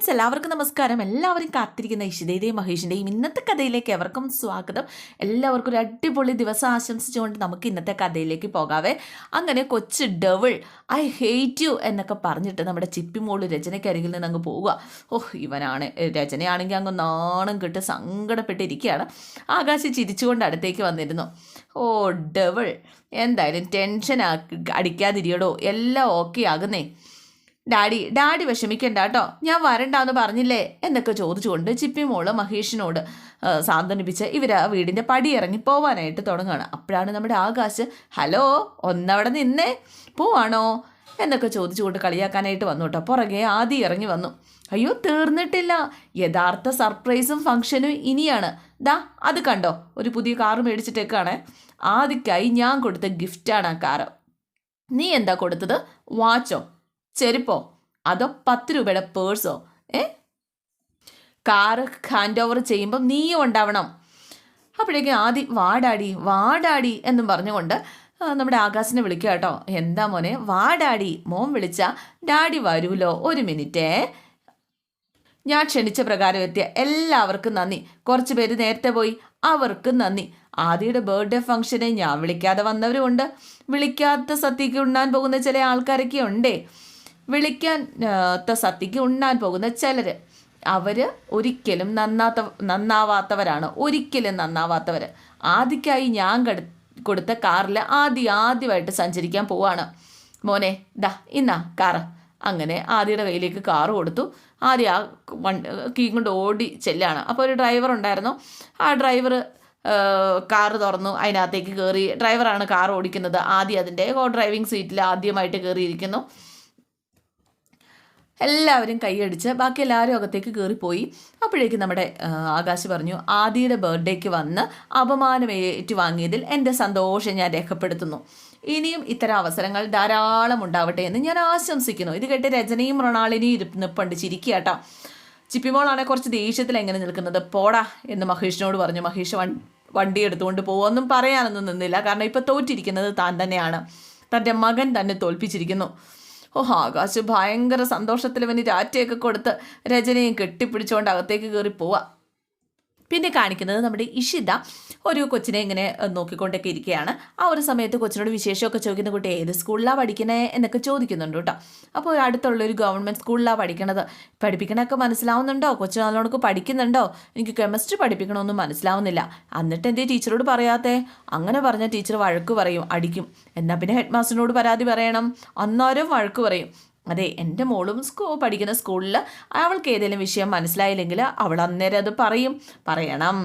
Friends എല്ലാവർക്കും നമസ്കാരം. എല്ലാവരും കാത്തിരിക്കുന്ന ഇഷിതയുടെയും മഹേഷിന്റെയും ഇന്നത്തെ കഥയിലേക്ക് എവർക്കും സ്വാഗതം. എല്ലാവർക്കും ഒരു അടിപൊളി ദിവസം ആശംസിച്ചുകൊണ്ട് നമുക്ക് ഇന്നത്തെ കഥയിലേക്ക് പോകാവേ. അങ്ങനെ കൊച്ച് ഡവിൾ ഐ ഹേറ്റ് യു എന്നൊക്കെ പറഞ്ഞിട്ട് നമ്മുടെ ചിപ്പിമോൾ രചനയ്ക്കരികിൽ നിന്ന് അങ്ങ് പോവുക. ഓഹ് ഇവനാണ്. രചനയാണെങ്കിൽ അങ്ങ് നാണം കിട്ട് സങ്കടപ്പെട്ടിരിക്കുകയാണ്. ആകാശ് ചിരിച്ചുകൊണ്ട് അടുത്തേക്ക് വന്നിരുന്നു. ഓ ഡവിൾ എന്തായാലും ടെൻഷൻ അടിക്കാതിരിയടോ. എല്ലാം ഓക്കെ ആകുന്നേ. ഡാഡി ഡാഡി വിഷമിക്കണ്ട കേട്ടോ ഞാൻ വരണ്ടാന്ന് പറഞ്ഞില്ലേ? എന്നൊക്കെ ചോദിച്ചുകൊണ്ട് ചിപ്പി മോൾ മഹേഷിനോട് സാന്ത്വനിപ്പിച്ച് ഇവർ ആ വീടിന്റെ പടി ഇറങ്ങി പോവാനായിട്ട് തുടങ്ങുകയാണ് അപ്പോഴാണ് നമ്മുടെ ആകാശ് ഹലോ ഒന്നവിടെ നിന്നേ പോവാണോ? എന്നൊക്കെ ചോദിച്ചുകൊണ്ട് കളിയാക്കാനായിട്ട് വന്നു കേട്ടോ പുറകെ ആദ്യം ഇറങ്ങി വന്നു. അയ്യോ തീർന്നിട്ടില്ല. യഥാർത്ഥ സർപ്രൈസും ഫംഗ്ഷനും ഇനിയാണ്. ദാ അത് കണ്ടോ? ഒരു പുതിയ കാറ് മേടിച്ചിട്ടേക്കാണ്. ആദ്യക്കായി ഞാൻ കൊടുത്ത ഗിഫ്റ്റാണ് ആ കാറ്. നീ എന്താ കൊടുത്തത്? വാച്ചോ. ചെരുപ്പോ? അതോ പത്ത് രൂപയുടെ പേഴ്സോ? ഏ? കാറ് ഹാൻഡ് ഓവർ ചെയ്യുമ്പം നീയും ഉണ്ടാവണം. അപ്പോഴേക്കും ആദ്യം വാടാടി വാടാടി എന്നും പറഞ്ഞുകൊണ്ട് നമ്മുടെ ആകാശിനെ വിളിക്കുക കേട്ടോ. എന്താ മോനെ? വാടാടി. മോൻ വിളിച്ച ഡാഡി വരൂലോ ഒരു മിനിറ്റേ. ഞാൻ ക്ഷണിച്ച പ്രകാരം എത്തിയ എല്ലാവർക്കും നന്ദി. കുറച്ച് പേര് നേരത്തെ പോയി. അവർക്കും നന്ദി. ആദിയുടെ ബർത്ത്ഡേ ഫംഗ്ഷനെ ഞാൻ വിളിക്കാതെ വന്നവരുമുണ്ട്. വിളിക്കാത്ത സത്യക്ക് ഉണ്ണാൻ പോകുന്ന ചില ആൾക്കാരൊക്കെ ഉണ്ടേ. വിളിക്കാൻ ആ, ത്ത സത്യക്ക് ഉണ്ണാൻ പോകുന്ന ചിലർ അവർ ഒരിക്കലും നന്നാത്ത നന്നാവാത്തവരാണ്. ഒരിക്കലും നന്നാവാത്തവർ ആദ്യക്കായി ഞാൻ കട കൊടുത്ത കാറിൽ ആദ്യം ആദ്യമായിട്ട് സഞ്ചരിക്കാൻ പോവാണ്. മോനെ ദാ ഇന്നാ കാറ്. അങ്ങനെ ആദ്യയുടെ കയ്യിലേക്ക് കാറ് കൊടുത്തു. ആദ്യം ആ വണ്ടി കീ കൊണ്ട് ഓടി ചെല്ലാണ്. അപ്പോൾ ഒരു ഡ്രൈവർ ഉണ്ടായിരുന്നു. ആ ഡ്രൈവർ കാറ് തുറന്നു. അതിനകത്തേക്ക് കയറി ഡ്രൈവറാണ് കാർ ഓടിക്കുന്നത്. ആദ്യം അതിന്റെ ഡ്രൈവിംഗ് സീറ്റിൽ ആദ്യമായിട്ട് കയറിയിരിക്കുന്നു എല്ലാവരും കൈയടിച്ച് ബാക്കി എല്ലാവരും അകത്തേക്ക് കയറിപ്പോയി അപ്പോഴേക്ക് നമ്മുടെ ആകാശ് പറഞ്ഞു ആദിയുടെ ബർത്ത്ഡേക്ക് വന്ന് അപമാനം ഏറ്റുവാങ്ങിയതിൽ എന്റെ സന്തോഷം ഞാൻ രേഖപ്പെടുത്തുന്നു. ഇനിയും ഇത്തരം അവസരങ്ങൾ ധാരാളം ഉണ്ടാവട്ടെ എന്ന് ഞാൻ ആശംസിക്കുന്നു. ഇത് കേട്ട് രചനയും മൃണാളിനിയും ഇരിപ്പ് നിപ്പുണ്ട് ചിരിക്കുക ചിപ്പിമോളാണെ കുറച്ച് ദേഷ്യത്തിൽ എങ്ങനെ നിൽക്കുന്നത്? പോടാ എന്ന് മഹേഷിനോട് പറഞ്ഞു. മഹേഷ് വണ്ടി എടുത്തുകൊണ്ട് പോകുമെന്നും പറയാനൊന്നും നിന്നില്ല. കാരണം ഇപ്പോൾ തോറ്റിരിക്കുന്നത് താൻ തന്നെയാണ്. തന്റെ മകൻ തന്നെ തോൽപ്പിച്ചിരിക്കുന്നു. ഓ ആകാശ് ഭയങ്കര സന്തോഷത്തിൽ ഇവന് രാറ്റയൊക്കെ കൊടുത്ത് രചനയും കെട്ടിപ്പിടിച്ചുകൊണ്ട് അകത്തേക്ക് കയറി പോവാ. പിന്നെ കാണിക്കുന്നത് നമ്മുടെ ഇഷിത ഒരു കൊച്ചിനെ ഇങ്ങനെ നോക്കിക്കൊണ്ടൊക്കെ ഇരിക്കുകയാണ്. ആ ഒരു സമയത്ത് കൊച്ചിനോട് വിശേഷമൊക്കെ ചോദിക്കുന്ന കുട്ടി ഏത് സ്കൂളിലാണ് പഠിക്കണേ എന്നൊക്കെ ചോദിക്കുന്നുണ്ട് കേട്ടോ. അപ്പോൾ അടുത്തുള്ള ഒരു ഗവൺമെന്റ് സ്കൂളിലാണ് പഠിക്കണത്. പഠിപ്പിക്കണമൊക്കെ മനസ്സിലാവുന്നുണ്ടോ? കൊച്ചു നല്ലോണക്ക് പഠിക്കുന്നുണ്ടോ? എനിക്ക് കെമിസ്ട്രി പഠിപ്പിക്കണമെന്നും മനസ്സിലാവുന്നില്ല. എന്നിട്ട് എന്തേ ടീച്ചറോട് പറയാത്തേ? അങ്ങനെ പറഞ്ഞ ടീച്ചർ വഴക്ക് പറയും അടിക്കും. എന്നാൽ പിന്നെ ഹെഡ് മാസ്റ്ററിനോട് പരാതി പറയണം? അന്നേരം വഴക്ക് പറയും. അതെ എന്റെ മോളും സ്കൂ പഠിക്കുന്ന സ്കൂളിൽ അവൾക്ക് ഏതെങ്കിലും വിഷയം മനസ്സിലായില്ലെങ്കിൽ അവൾ അന്നേരം അത് പറയും. പറയണം.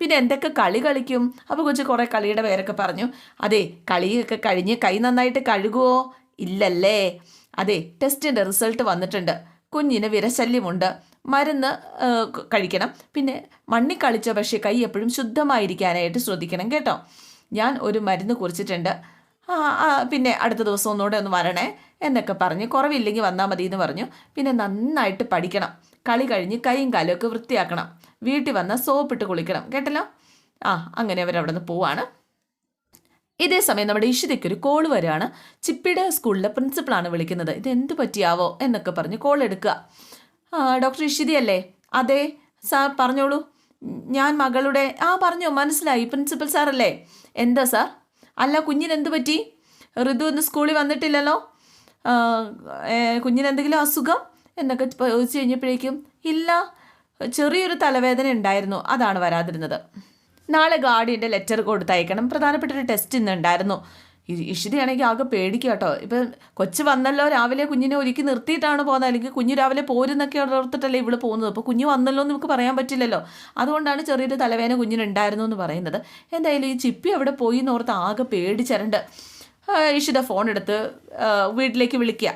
പിന്നെ എന്തൊക്കെ കളി കളിക്കും? അപ്പോൾ കൊച്ചു കുറേ കളിയുടെ പേരൊക്കെ പറഞ്ഞു. അതെ കളിയൊക്കെ കഴിഞ്ഞ് കൈ നന്നായിട്ട് കഴുകുമോ ഇല്ലല്ലേ. അതെ ടെസ്റ്റിന്റെ റിസൾട്ട് വന്നിട്ടുണ്ട്. കുഞ്ഞിന് വിരശല്യമുണ്ട്. മരുന്ന് കഴിക്കണം. പിന്നെ മണ്ണി കളിച്ച? പക്ഷേ കൈ എപ്പോഴും ശുദ്ധമായിരിക്കാനായിട്ട് ശ്രദ്ധിക്കണം കേട്ടോ. ഞാൻ ഒരു മരുന്ന് കുറിച്ചിട്ടുണ്ട്. പിന്നെ അടുത്ത ദിവസം ഒന്നുകൂടെ ഒന്ന് വരണേ എന്നൊക്കെ പറഞ്ഞ്. കുറവില്ലെങ്കിൽ വന്നാൽ മതി എന്ന് പറഞ്ഞു. പിന്നെ നന്നായിട്ട് പഠിക്കണം. കളി കഴിഞ്ഞ് കൈയും കാലും ഒക്കെ വൃത്തിയാക്കണം. വീട്ടിൽ വന്നാൽ സോപ്പിട്ട് കുളിക്കണം. കേട്ടല്ലോ? ആ അങ്ങനെ അവരവിടെ നിന്ന് പോവാണ്. ഇതേ സമയം നമ്മുടെ ഇഷിതയ്ക്ക് ഒരു കോൾ വരികയാണ്. ചിപ്പിയുടെ സ്കൂളിലെ പ്രിൻസിപ്പളാണ് വിളിക്കുന്നത്. ഇത് എന്ത് പറ്റിയാവോ? എന്നൊക്കെ പറഞ്ഞ് കോൾ എടുക്കുക. ആ ഡോക്ടർ ഇഷിതയല്ലേ? അതെ സാർ പറഞ്ഞോളൂ. ഞാൻ മകളുടെ ആ പറഞ്ഞോ മനസ്സിലായി. പ്രിൻസിപ്പൽ സാറല്ലേ എന്താ സാർ അല്ല കുഞ്ഞിന് എന്ത് പറ്റി? ഋതു ഇന്ന് സ്കൂളിൽ വന്നിട്ടില്ലല്ലോ? കുഞ്ഞിനെന്തെങ്കിലും അസുഖം എന്നൊക്കെ ചോദിച്ചു കഴിഞ്ഞപ്പോഴേക്കും ഇല്ല ചെറിയൊരു തലവേദന ഉണ്ടായിരുന്നു അതാണ് വരാതിരുന്നത്. നാളെ ഗാർഡിയന്റെ ലെറ്റർ കൊടുത്തയക്കണം. പ്രധാനപ്പെട്ട ഒരു ടെസ്റ്റ് ഇന്ന് ഉണ്ടായിരുന്നു. ഇ- ഇഷിതയാണെങ്കിൽ ആകെ പേടിക്കുക കേട്ടോ. ഇപ്പം കൊച്ചു വന്നല്ലോ രാവിലെ കുഞ്ഞിനെ ഒരുക്കി നിർത്തിയിട്ടാണ് പോകുന്നത്. അല്ലെങ്കിൽ കുഞ്ഞ് രാവിലെ പോരുന്നൊക്കെ ഓർത്തിട്ടല്ലേ ഇവൾ പോകുന്നത്. അപ്പോൾ കുഞ്ഞു വന്നല്ലോ എന്ന് നമുക്ക് പറയാൻ പറ്റില്ലല്ലോ. അതുകൊണ്ടാണ് ചെറിയൊരു തലവേദന കുഞ്ഞിനുണ്ടായിരുന്നു എന്ന് പറയുന്നത്. എന്തായാലും ഈ ചിപ്പി അവിടെ പോയി എന്ന് ഓർത്ത് ആകെ പേടിച്ചരണ്ട്. ഇഷിത ഫോൺ എടുത്ത് വീട്ടിലേക്ക് വിളിക്കുക.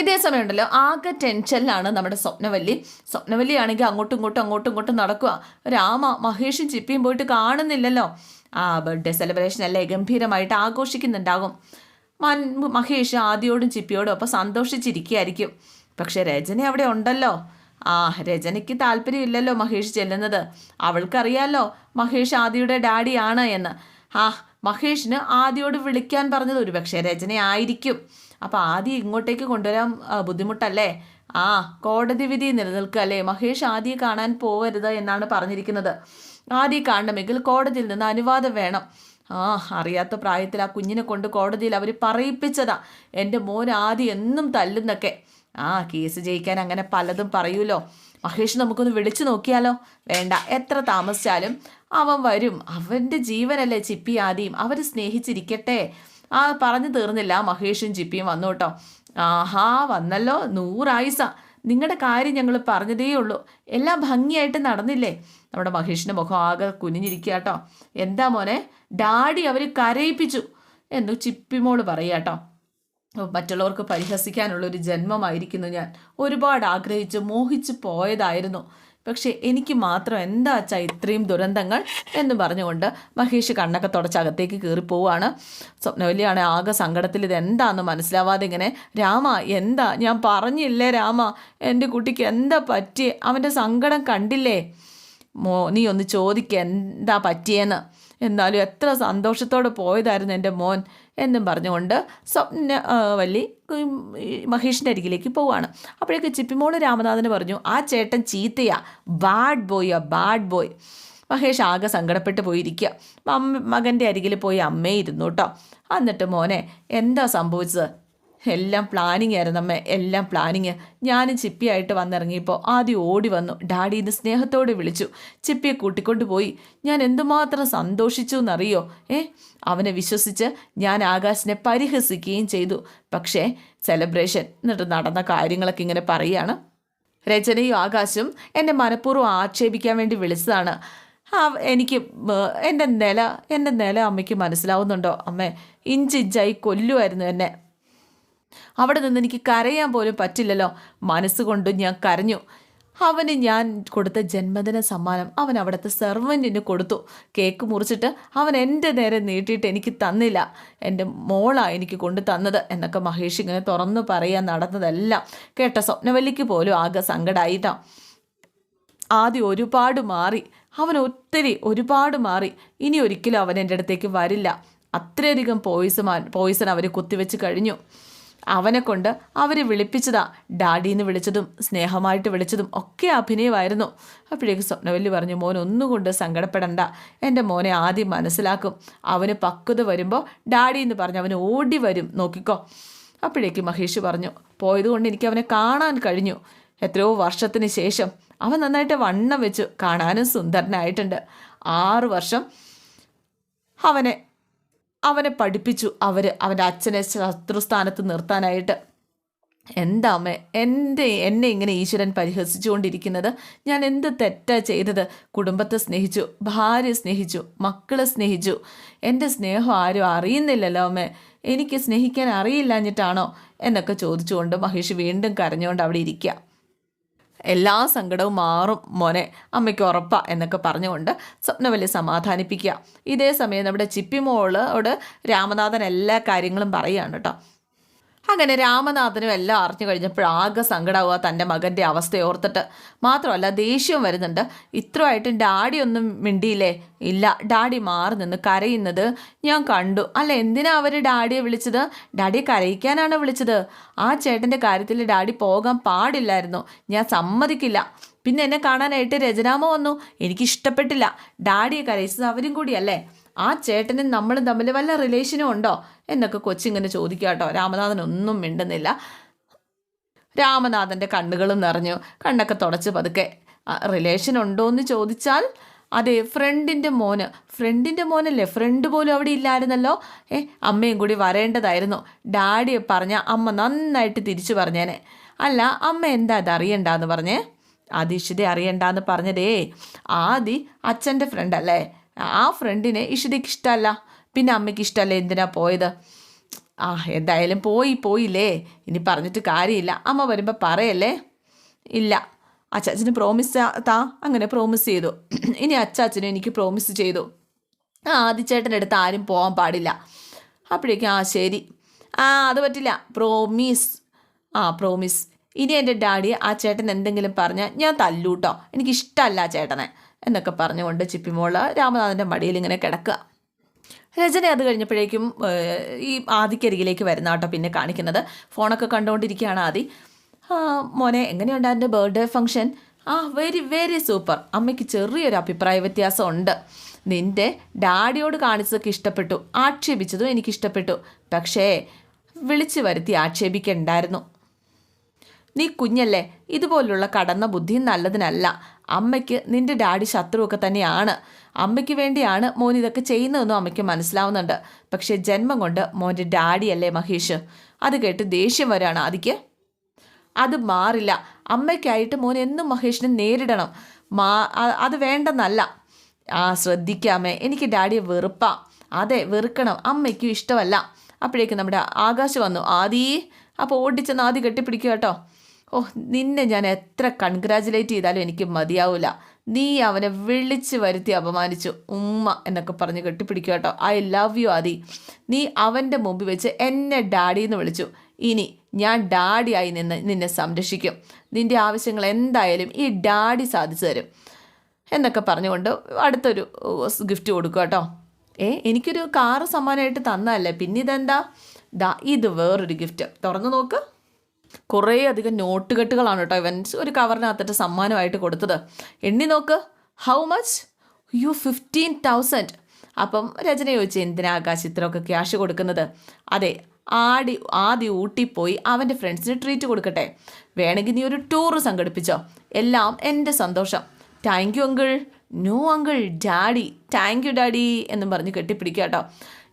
ഇതേ സമയമുണ്ടല്ലോ. ആകെ ടെൻഷനിലാണ് നമ്മുടെ സ്വപ്നവല്ലി. സ്വപ്നവല്ലി ആണെങ്കിൽ അങ്ങോട്ടും ഇങ്ങോട്ടും അങ്ങോട്ടും ഇങ്ങോട്ടും നടക്കുക. രാമ മഹേഷും ചിപ്പിയും പോയിട്ട് കാണുന്നില്ലല്ലോ. ആ ബർത്ത്ഡേ സെലിബ്രേഷൻ അല്ലേ ഗംഭീരമായിട്ട് ആഘോഷിക്കുന്നുണ്ടാകും. മൻ മഹേഷ് ആദ്യോടും ചിപ്പിയോടും ഒപ്പം സന്തോഷിച്ചിരിക്കുകയായിരിക്കും. പക്ഷേ രചന അവിടെ ഉണ്ടല്ലോ. ആ രജനയ്ക്ക് താല്പര്യമില്ലല്ലോ മഹേഷ് ചെല്ലുന്നത്. അവൾക്കറിയാലോ മഹേഷ് ആദിയുടെ ഡാഡിയാണ് എന്ന്. ആ മഹേഷിന് ആദിയോട് വിളിക്കാൻ പറഞ്ഞത് ഒരു പക്ഷേ രചന ആയിരിക്കും. അപ്പോൾ ആദ്യ ഇങ്ങോട്ടേക്ക് കൊണ്ടുവരാൻ ബുദ്ധിമുട്ടല്ലേ? ആ കോടതി വിധി നിലനിൽക്കുക അല്ലേ മഹേഷ് ആദ്യം കാണാൻ പോവരുത് എന്നാണ് പറഞ്ഞിരിക്കുന്നത്. ആദ്യം കാണണമെങ്കിൽ കോടതിയിൽ നിന്ന് അനുവാദം വേണം. ആ അറിയാത്ത പ്രായത്തിൽ ആ കുഞ്ഞിനെ കൊണ്ട് കോടതിയിൽ അവർ പറയിപ്പിച്ചതാ. എന്റെ മോൻ ആദ്യം എന്നും തല്ലുന്നൊക്കെ. ആ കേസ് ജയിക്കാൻ അങ്ങനെ പലതും പറയൂലോ. മഹേഷ് നമുക്കൊന്ന് വിളിച്ചു നോക്കിയാലോ? വേണ്ട എത്ര താമസിച്ചാലും അവൻ വരും. അവന്റെ ജീവനല്ലേ ചിപ്പി ആദ്യം. അവർ സ്നേഹിച്ചിരിക്കട്ടെ. ആ പറഞ്ഞു തീർന്നില്ല മഹേഷും ചിപ്പിയും വന്നു കേട്ടോ ആഹാ വന്നല്ലോ. നൂറായുസ. നിങ്ങളുടെ കാര്യം ഞങ്ങൾ പറഞ്ഞതേ ഉള്ളൂ എല്ലാം ഭംഗിയായിട്ട് നടന്നില്ലേ? നമ്മുടെ മഹേഷിന്റെ മുഖം ആകെ കുനിഞ്ഞിരിക്കുക കേട്ടോ. എന്താ മോനെ? ഡാഡി അവർ കരയിപ്പിച്ചു എന്ന് ചിപ്പിമോൾ പറയുക കേട്ടോ. മറ്റുള്ളവർക്ക് പരിഹസിക്കാനുള്ളൊരു ജന്മമായിരിക്കുന്നു ഞാൻ. ഒരുപാട് ആഗ്രഹിച്ച് മോഹിച്ച് പോയതായിരുന്നു. പക്ഷേ എനിക്ക് മാത്രം എന്താ അച്ഛാ ഇത്രയും ദുരന്തങ്ങൾ എന്ന് പറഞ്ഞുകൊണ്ട് മഹേഷ് കണ്ണൊക്കെ തുടച്ച് അകത്തേക്ക് കയറി പോവുകയാണ് സ്വപ്നവല്ലിയാണ് ആകെ സങ്കടത്തിൽ ഇത് എന്താണെന്ന് മനസ്സിലാവാതെ ഇങ്ങനെ രാമ എന്താ? ഞാൻ പറഞ്ഞില്ലേ രാമ? എന്റെ കുട്ടിക്ക് എന്താ പറ്റി അവന്റെ സങ്കടം കണ്ടില്ലേ? മോ നീ ഒന്ന് ചോദിക്കുക എന്താ പറ്റിയെന്ന്? എന്നാലും എത്ര സന്തോഷത്തോടെ പോയതായിരുന്നു എന്റെ മോൻ. എന്നും പറഞ്ഞുകൊണ്ട് സ്വപ്ന ആ, വല്ലി മഹേഷിന്റെ അരികിലേക്ക് പോവാണ്. അപ്പോഴേക്ക് ചിപ്പിമോൾ രാമനാഥന് പറഞ്ഞു ആ ചേട്ടൻ ചീത്തയാ. ബാഡ് ബോയാ ബാഡ് ബോയ് മഹേഷ് ആകെ സങ്കടപ്പെട്ട് പോയിരിക്കുക മകന്റെ അരികിൽ പോയി അമ്മേ ഇരുന്നു കേട്ടോ. എന്നിട്ട് മോനെ എന്താ സംഭവിച്ചത്? എല്ലാം പ്ലാനിങ് ആയിരുന്നു അമ്മ എല്ലാം പ്ലാനിങ് ഞാനും ചിപ്പിയായിട്ട് വന്നിറങ്ങിയപ്പോൾ ആദ്യം ഓടി വന്നു. ഡാഡി ഇന്ന് സ്നേഹത്തോടെ വിളിച്ചു. ചിപ്പിയെ കൂട്ടിക്കൊണ്ട് പോയി. ഞാൻ എന്തുമാത്രം സന്തോഷിച്ചു എന്നറിയോ ഏ? അവനെ വിശ്വസിച്ച് ഞാൻ ആകാശിനെ പരിഹസിക്കുകയും ചെയ്തു. പക്ഷേ സെലിബ്രേഷൻ എന്നിട്ട് നടന്ന കാര്യങ്ങളൊക്കെ ഇങ്ങനെ പറയുകയാണ് രചനയും ആകാശും എന്നെ മനഃപൂർവം ആക്ഷേപിക്കാൻ വേണ്ടി വിളിച്ചതാണ്. എനിക്ക് എന്റെ നില എന്റെ നില അമ്മയ്ക്ക് മനസ്സിലാവുന്നുണ്ടോ? അമ്മേ ഇഞ്ചിഞ്ചായി കൊല്ലുമായിരുന്നു എന്നെ. അവിടെ നിന്ന് എനിക്ക് കരയാൻ പോലും പറ്റില്ലല്ലോ. മനസ്സുകൊണ്ട് ഞാൻ കരഞ്ഞു. അവന് ഞാൻ കൊടുത്ത ജന്മദിന സമ്മാനം അവൻ അവിടുത്തെ സെർവന്റിന് കൊടുത്തു. കേക്ക് മുറിച്ചിട്ട് അവൻ എന്റെ നേരെ നീട്ടിയിട്ട് എനിക്ക് തന്നില്ല. എന്റെ മോളാണ് എനിക്ക് കൊണ്ടു തന്നത് എന്നൊക്കെ മഹേഷ് ഇങ്ങനെ തുറന്നു പറയാൻ നടന്നതെല്ലാം കേട്ട സ്വപ്നവല്ലിക്ക് പോലും ആകെ സങ്കടമായിട്ടാ ആദ്യം ഒരുപാട് മാറി. അവൻ ഒത്തിരി ഒരുപാട് മാറി. ഇനി ഒരിക്കലും അവൻ എന്റെ അടുത്തേക്ക് വരില്ല. അത്രയധികം പോയിസൺ പോയിസൺ അവർ കുത്തിവെച്ച് കഴിഞ്ഞു. അവനെ കൊണ്ട് അവരെ വിളിപ്പിച്ചതാ. ഡാഡിന്ന് വിളിച്ചതും സ്നേഹമായിട്ട് വിളിച്ചതും ഒക്കെ അഭിനയമായിരുന്നു. അപ്പോഴേക്ക് സ്വപ്നവല്ലി പറഞ്ഞു മോൻ ഒന്നുകൊണ്ട് സങ്കടപ്പെടണ്ട. എന്റെ മോനെ ആദ്യം മനസ്സിലാക്കും. അവന് പക്വത വരുമ്പോൾ ഡാഡി എന്ന് പറഞ്ഞ് അവന് ഓടി വരും. നോക്കിക്കോ. അപ്പോഴേക്ക് മഹേഷ് പറഞ്ഞു പോയതുകൊണ്ട് എനിക്ക് അവനെ കാണാൻ കഴിഞ്ഞു. എത്രയോ വർഷത്തിന് ശേഷം അവൻ നന്നായിട്ട് വണ്ണം വെച്ചു. കാണാനും സുന്ദരനായിട്ടുണ്ട്. ആറു വർഷം അവനെ അവനെ പഠിപ്പിച്ചു. അവർ അവന്റെ അച്ഛനെ ശത്രുസ്ഥാനത്ത് നിർത്താനായിട്ട്. എന്താ അമ്മേ എന്റെ എന്നെ ഇങ്ങനെ ഈശ്വരൻ പരിഹസിച്ചുകൊണ്ടിരിക്കുന്നത്? ഞാൻ എന്ത് തെറ്റാ ചെയ്തത്? കുടുംബത്തെ സ്നേഹിച്ചു ഭാര്യ സ്നേഹിച്ചു മക്കളെ സ്നേഹിച്ചു. എന്റെ സ്നേഹം ആരും അറിയുന്നില്ലല്ലോ അമ്മേ. എനിക്ക് സ്നേഹിക്കാൻ അറിയില്ലാഞ്ഞിട്ടാണോ? എന്നൊക്കെ ചോദിച്ചുകൊണ്ട് മഹേഷ് വീണ്ടും കരഞ്ഞുകൊണ്ട് അവിടെ ഇരിക്കുക. എല്ലാ സങ്കടവും മാറും മോനെ. അമ്മയ്ക്ക് ഉറപ്പാ എന്നൊക്കെ പറഞ്ഞുകൊണ്ട് സ്വപ്നവല്ലി സമാധാനിപ്പിക്കുക. ഇതേ സമയം നമ്മുടെ ചിപ്പിമോളോട് രാമനാഥൻ എല്ലാ കാര്യങ്ങളും പറയുകയാണ് കേട്ടോ. അങ്ങനെ രാമനാഥനും എല്ലാം അറിഞ്ഞു കഴിഞ്ഞപ്പോൾ ആകെ സങ്കടമാവുക തന്റെ മകന്റെ അവസ്ഥ ഓർത്തിട്ട്. മാത്രമല്ല ദേഷ്യവും വരുന്നുണ്ട്. ഇത്രമായിട്ടും ഡാഡി ഒന്നും മിണ്ടിയില്ലേ? ഇല്ല ഡാഡി മാറി നിന്ന് കരയുന്നത് ഞാൻ കണ്ടു. അല്ല എന്തിനാ അവർ ഡാഡിയെ വിളിച്ചത്? ഡാഡിയെ കരയിക്കാനാണ് വിളിച്ചത്? ആ ചേട്ടന്റെ കാര്യത്തിൽ ഡാഡി പോകാൻ പാടില്ലായിരുന്നു. ഞാൻ സമ്മതിക്കില്ല. പിന്നെ എന്നെ കാണാനായിട്ട് രചനാമ വന്നു. എനിക്കിഷ്ടപ്പെട്ടില്ല. ഡാഡിയെ കരയിച്ചത് അവരും കൂടിയല്ലേ? ആ ചേട്ടനും നമ്മളും തമ്മിൽ വല്ല റിലേഷനും ഉണ്ടോ? എന്നൊക്കെ കൊച്ചിങ്ങനെ ചോദിക്കുക കേട്ടോ. രാമനാഥൻ ഒന്നും മിണ്ടുന്നില്ല. രാമനാഥന്റെ കണ്ണുകളും നിറഞ്ഞു. കണ്ണൊക്കെ തുടച്ച് പതുക്കെ. റിലേഷൻ ഉണ്ടോ എന്ന് ചോദിച്ചാൽ അതെ ഫ്രണ്ടിന്റെ മോന്. ഫ്രണ്ടിന്റെ മോനല്ലേ? ഫ്രണ്ട് പോലും അവിടെ ഇല്ലായിരുന്നല്ലോ. ഏ അമ്മയും കൂടി വരേണ്ടതായിരുന്നു. ഡാഡിയെ പറഞ്ഞ അമ്മ നന്നായിട്ട് തിരിച്ചു പറഞ്ഞേനെ. അല്ല അമ്മ എന്താ അത് അറിയണ്ടെന്ന് പറഞ്ഞേ? അതിഷിതെ അറിയണ്ടെന്ന് പറഞ്ഞതേ. ആദി അച്ഛന്റെ ഫ്രണ്ട് അല്ലേ? ആ ഫ്രണ്ടിനെ ഇഷിതയ്ക്ക് ഇഷ്ടമല്ല പിന്നെ അമ്മയ്ക്ക് ഇഷ്ടമല്ല എന്തിനാ പോയത്? ആ എന്തായാലും പോയി പോയില്ലേ? ഇനി പറഞ്ഞിട്ട് കാര്യമില്ല. അമ്മ വരുമ്പോൾ പറയല്ലേ? ഇല്ല. അച്ചാച്ചന് പ്രോമിസ് താ അങ്ങനെ പ്രോമിസ് ചെയ്തു. ഇനി അച്ചാച്ചനും എനിക്ക് പ്രോമിസ് ചെയ്തു. ആ ആദിച്ചേട്ടന്റെ അടുത്ത് ആരും പോകാൻ പാടില്ല. അപ്പോഴേക്കും ആ ശരി. ആ അത് പറ്റില്ല. പ്രോമിസ് ആ പ്രോമിസ് ഇനി എന്റെ ഡാഡിയെ ആ ചേട്ടൻ എന്തെങ്കിലും പറഞ്ഞാൽ ഞാൻ തല്ലൂട്ടോ. എനിക്കിഷ്ടമല്ല ആ ചേട്ടനെ. എന്നൊക്കെ പറഞ്ഞുകൊണ്ട് ചിപ്പിമോള രാമനാഥന്റെ മടിയിൽ ഇങ്ങനെ കിടക്കുക. രചന അത് കഴിഞ്ഞപ്പോഴേക്കും ഈ ആദിക്കരികിലേക്ക് വരുന്ന കേട്ടോ പിന്നെ കാണിക്കുന്നത്. ഫോണൊക്കെ കണ്ടുകൊണ്ടിരിക്കുകയാണ് ആദി. മോനെ എങ്ങനെയുണ്ട് എന്റെ ബർത്ത്ഡേ ഫംഗ്ഷൻ ആ വെരി വെരി സൂപ്പർ അമ്മയ്ക്ക് ചെറിയൊരു അഭിപ്രായ വ്യത്യാസം ഉണ്ട് നിന്റെ ഡാഡിയോട് കാണിച്ചതൊക്കെ ഇഷ്ടപ്പെട്ടു ആക്ഷേപിച്ചതും എനിക്കിഷ്ടപ്പെട്ടു. പക്ഷേ വിളിച്ചു വരുത്തി ആക്ഷേപിക്കണ്ടായിരുന്നു. നീ കുഞ്ഞല്ലേ ഇതുപോലുള്ള കടന്ന ബുദ്ധി നല്ലതിനല്ല. അമ്മയ്ക്ക് നിന്റെ ഡാഡി ശത്രുവൊക്കെ തന്നെയാണ്. അമ്മയ്ക്ക് വേണ്ടിയാണ് മോൻ ഇതൊക്കെ ചെയ്യുന്നതെന്നും അമ്മയ്ക്ക് മനസ്സിലാവുന്നുണ്ട്. പക്ഷേ ജന്മം കൊണ്ട് മോന്റെ ഡാഡിയല്ലേ മഹേഷ്? അത് കേട്ട് ദേഷ്യം വരാണ് ആദിക്ക്. അത് മാറില്ല. അമ്മയ്ക്കായിട്ട് മോൻ എന്നും മഹേഷിനെ നേരിടണം. മാ അത് വേണ്ടെന്നല്ല. ആ ശ്രദ്ധിക്കാമേ. എനിക്ക് ഡാഡിയെ വെറുപ്പാ. അതെ വെറുക്കണം. അമ്മയ്ക്കും ഇഷ്ടമല്ല. അപ്പോഴേക്കും നമ്മുടെ ആകാശ് വന്നു. ആദി അപ്പോൾ ഓടിച്ചെന്ന് ആദ്യം കെട്ടിപ്പിടിക്കുക കേട്ടോ. ഓ നിന്നെ ഞാൻ എത്ര കൺഗ്രാജുലേറ്റ് ചെയ്താലും എനിക്ക് മതിയാവില്ല നീ അവനെ വിളിച്ച് വരുത്തി അപമാനിച്ചു. ഉമ്മ എന്നൊക്കെ പറഞ്ഞ് കെട്ടിപ്പിടിക്കുക കേട്ടോ. I love you Adi. നീ അവന്റെ മുമ്പിൽ വെച്ച് എന്നെ ഡാഡി എന്ന് വിളിച്ചു. ഇനി ഞാൻ ഡാഡിയായി നിന്ന് നിന്നെ സംരക്ഷിക്കും. നിന്റെ ആവശ്യങ്ങൾ എന്തായാലും ഈ ഡാഡി സാധിച്ചു തരും. എന്നൊക്കെ പറഞ്ഞുകൊണ്ട് അടുത്തൊരു ഗിഫ്റ്റ് കൊടുക്കുക കേട്ടോ. ഏ എനിക്കൊരു കാറ് സമ്മാനമായിട്ട് തന്നതല്ലേ? പിന്നെ ഇതെന്താ? ദാ ഇത് വേറൊരു ഗിഫ്റ്റ്. തുറന്നു നോക്ക്. കുറേ അധികം നോട്ട് കെട്ടുകളാണ് കേട്ടോ ഇവൻ ഒരു കവറിനകത്തിട്ട് സമ്മാനമായിട്ട് കൊടുത്തത്. എണ്ണി നോക്ക്. How much you fifteen thousand അപ്പം രചന ചോദിച്ചു എന്തിനാ ആകാശ് ഇത്രയൊക്കെ ക്യാഷ് കൊടുക്കുന്നത്? അതെ ആടി ആദ്യം ഊട്ടി പോയി അവന്റെ ഫ്രണ്ട്സിന് ട്രീറ്റ് കൊടുക്കട്ടെ. വേണമെങ്കിൽ നീ ഒരു ടൂർ സംഘടിപ്പിച്ചോ. എല്ലാം എന്റെ സന്തോഷം. Thank you uncle no uncle daddy thank you daddy എന്നും പറഞ്ഞ് കെട്ടിപ്പിടിക്കുക കേട്ടോ.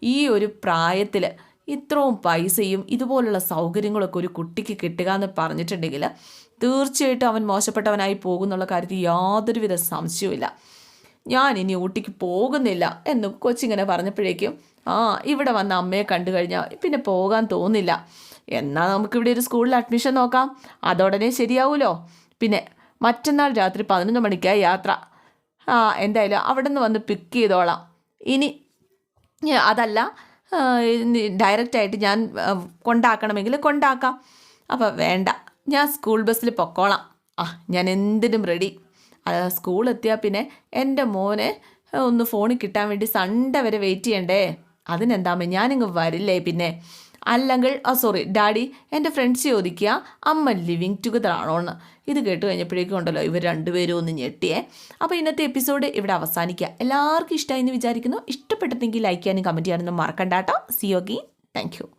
ഈ ഒരു പ്രായത്തിൽ ഇത്രയും പൈസയും ഇതുപോലുള്ള സൗകര്യങ്ങളൊക്കെ ഒരു കുട്ടിക്ക് കിട്ടുക എന്ന് പറഞ്ഞിട്ടുണ്ടെങ്കിൽ തീർച്ചയായിട്ടും അവൻ മോശപ്പെട്ടവനായി പോകുന്നുള്ള കാര്യത്തിൽ യാതൊരുവിധ സംശയവുമില്ല. ഞാൻ ഇനി ഊട്ടിക്ക് പോകുന്നില്ല എന്ന് കൊച്ചിങ്ങനെ പറഞ്ഞപ്പോഴേക്കും ആ ഇവിടെ വന്ന അമ്മയെ കണ്ടു കഴിഞ്ഞാൽ പിന്നെ പോകാൻ തോന്നില്ല. എന്നാൽ നമുക്കിവിടെ ഒരു സ്കൂളിൽ അഡ്മിഷൻ നോക്കാം. അതോടനെ ശരിയാവുമല്ലോ പിന്നെ മറ്റന്നാൾ രാത്രി പതിനൊന്ന് മണിക്കായി യാത്ര. ആ എന്തായാലും അവിടെ നിന്ന് വന്ന് പിക്ക് ചെയ്തോളാം. ഇനി അതല്ല ഡയറക്റ്റായിട്ട് ഞാൻ കൊണ്ടാക്കണമെങ്കിൽ കൊണ്ടാക്കാം. അപ്പോൾ വേണ്ട ഞാൻ സ്കൂൾ ബസ്സിൽ പൊക്കോളാം. ആ ഞാൻ എന്തിനും റെഡി സ്കൂൾ എത്തിയാൽ പിന്നെ എന്റെ മോനെ ഒന്ന് ഫോണിൽ കിട്ടാൻ വേണ്ടി സൺഡേ വരെ വെയിറ്റ് ചെയ്യണ്ടേ? അതിനെന്താമേ ഞാനിങ്ങ് വരില്ലേ പിന്നെ? അല്ലെങ്കിൽ ആ സോറി ഡാഡി എന്റെ ഫ്രണ്ട്സ് ചോദിക്കുക അമ്മ ലിവിങ് ടുഗദർ ആണോ എന്ന്. ഇത് കേട്ട് കഴിഞ്ഞപ്പോഴേക്കും ഉണ്ടല്ലോ ഇവർ രണ്ടുപേരും ഒന്ന് ഞെട്ടിയേ. അപ്പോൾ ഇന്നത്തെ എപ്പിസോഡ് ഇവിടെ അവസാനിക്കുക. എല്ലാവർക്കും ഇഷ്ടമായി എന്ന് വിചാരിക്കുന്നു. ഇഷ്ടപ്പെട്ടെങ്കിൽ ലൈക്ക് ചെയ്യാനും കമന്റ് ചെയ്യാനൊന്നും മറക്കണ്ട കേട്ടോ. C Yogi thank you